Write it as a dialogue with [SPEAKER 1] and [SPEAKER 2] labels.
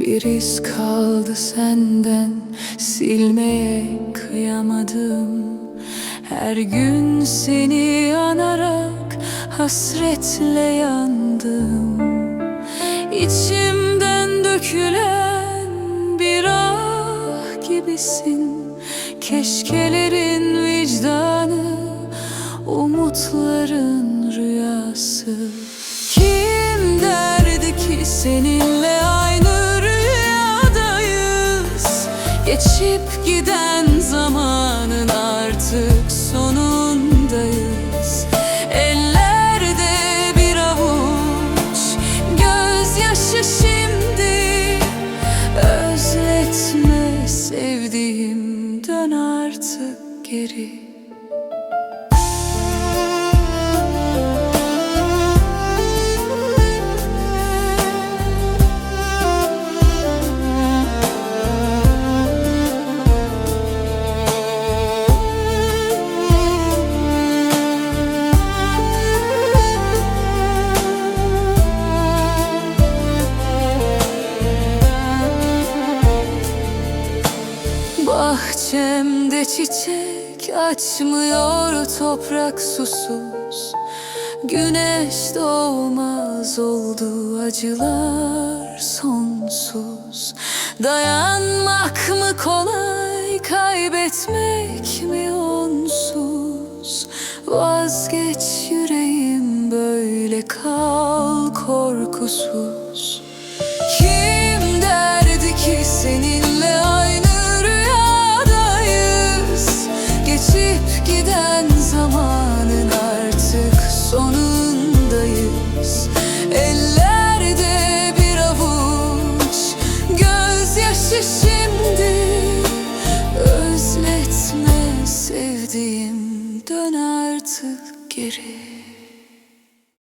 [SPEAKER 1] iz kaldı senden Silmeye kıyamadım. Her gün seni anarak Hasretle yandım. İçimden dökülen bir ah gibisin. Keşkelerin vicdanı Umutların rüyası. Kim derdi ki seninle Geçip giden zamanın artık sonundayız. Ellerde bir avuç gözyaşı şimdi. Özletme sevdiğim dön artık geri Bahçemde çiçek açmıyor toprak susuz. Güneş doğmaz oldu acılar sonsuz. Dayanmak mı kolay kaybetmek mi onsuz? Vazgeç yüreğim böyle kal korkusuz giden zamanın artık sonundayız. Ellerde bir avuç gözyaşı şimdi. Özletme sevdiğim dön artık geri